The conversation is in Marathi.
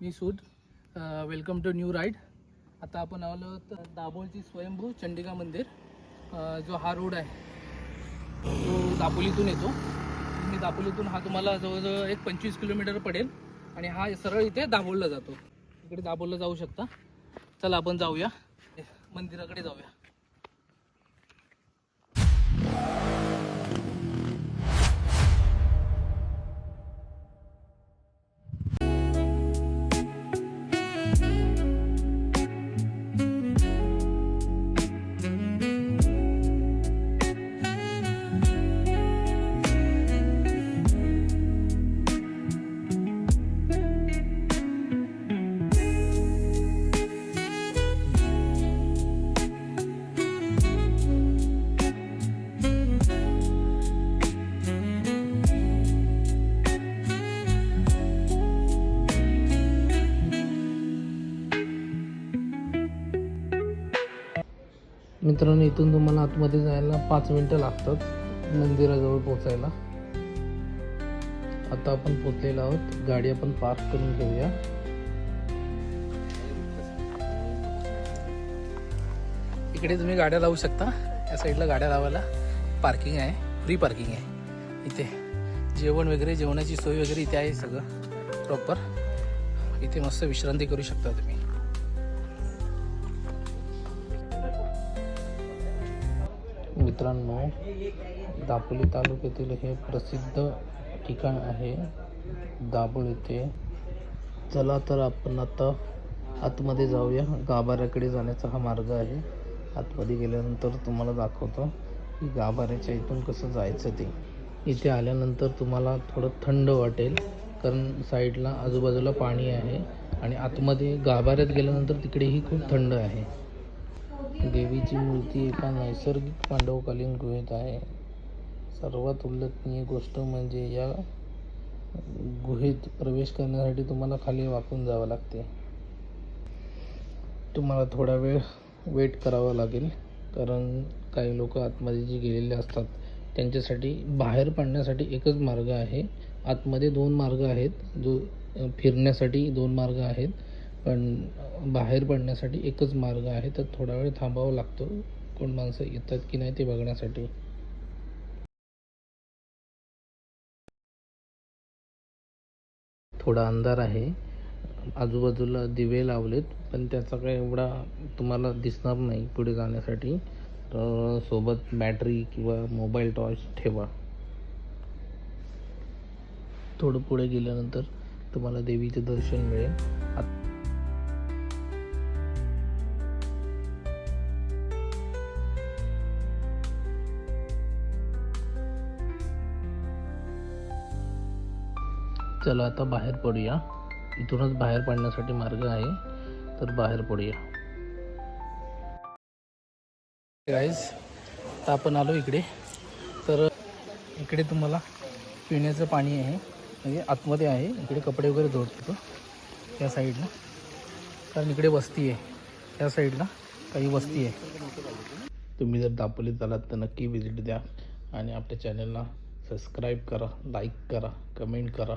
Me Sood welcome to new ride आता आपण आलो तर दाभोळची स्वयंभू चंडिका मंदिर जो हा रोड आहे. तो दापोलीतून येतो. मी दापोलीतून हा तुम्हाला जवळजवळ एक पंचवीस किलोमीटर पडेल. आणि हा सरळ इथे दाभोळला जातो. इकडे दाभोळला जाऊ शकता. चला आपण जाऊया. मंदिराकडे जाऊया. मित्रांनो इथून तुम्हाला आतमध्ये जायला पाच मिनटं लागतात मंदिराजवळ पोचायला आता आपण पोचलेलो आहोत. गाडी आपण पार्क करून घेऊया. इकडे तुम्ही गाड्या लावू शकता. या साईडला गाड्या लावायला पार्किंग आहे. फ्री पार्किंग आहे. इथे जेवण वगैरे जेवणाची सोय वगैरे इथे आहे सगळं प्रॉपर इथे मस्त विश्रांती करू शकता तुम्ही. मित्रांनो दापोली तालुक्यातील हे प्रसिद्ध ठिकाण आहे दाभोळ येथे चला तर आपण आता आतमध्ये जाऊया. गाभाऱ्याकडे जाण्याचा हा मार्ग आहे. आतमध्ये गेल्यानंतर तुम्हाला दाखवतो की गाभाऱ्याच्या इथून कसं जायचं ते. इथे आल्यानंतर तुम्हाला थोडं थंड वाटेल कारण साईडला आजूबाजूला पाणी आहे आणि आतमध्ये गाभाऱ्यात गेल्यानंतर तिकडेही खूप थंड आहे. देवीची मूर्ती एका नैसर्गिक पांडवकालीन गुहेत आहे. सर्वात उल्लेखनीय गोष्ट म्हणजे या गुहेत प्रवेश करण्यासाठी तुम्हाला खाली वाकून जावं लागते. तुम्हाला थोडा वेळ वेट करावा लागेल कारण काही लोक आतमध्ये जे गेलेले असतात. त्यांच्यासाठी बाहेर पडण्यासाठी एकच मार्ग आहे. आतमध्ये दोन मार्ग आहेत जो फिरण्यासाठी दोन मार्ग आहेत. पण बाहेर पडण्यासाठी एकच मार्ग आहे तर थोडा वेळ थांबावं लागतो. कोण माणसं येतात की नाही ते बघण्यासाठी. थोडा अंधार आहे. आजूबाजूला दिवे लावलेत पण त्याचा काही एवढा तुम्हाला दिसणार नाही पुढे जाण्यासाठी. तर सोबत बॅटरी किंवा मोबाईल टॉर्च ठेवा. थोडं पुढे गेल्यानंतर तुम्हाला देवीचे दर्शन मिळेल. चला आता बाहेर पडूया. इथूनच बाहेर पडण्यासाठी मार्ग आहे तर बाहेर पडूया. गाईज तर आपण आलो इकडे. तर इकडे तुम्हाला पिण्याचं पाणी आहे म्हणजे आतमध्ये आहे. इकडे कपडे वगैरे धुवतो त्या साईडला. कारण इकडे वस्ती आहे त्या साईडला काही वस्ती आहे. तुम्ही जर दापवलीत आलात तर नक्की व्हिजिट द्या. आणि आपल्या चॅनलला सबस्क्राईब करा लाईक करा कमेंट करा.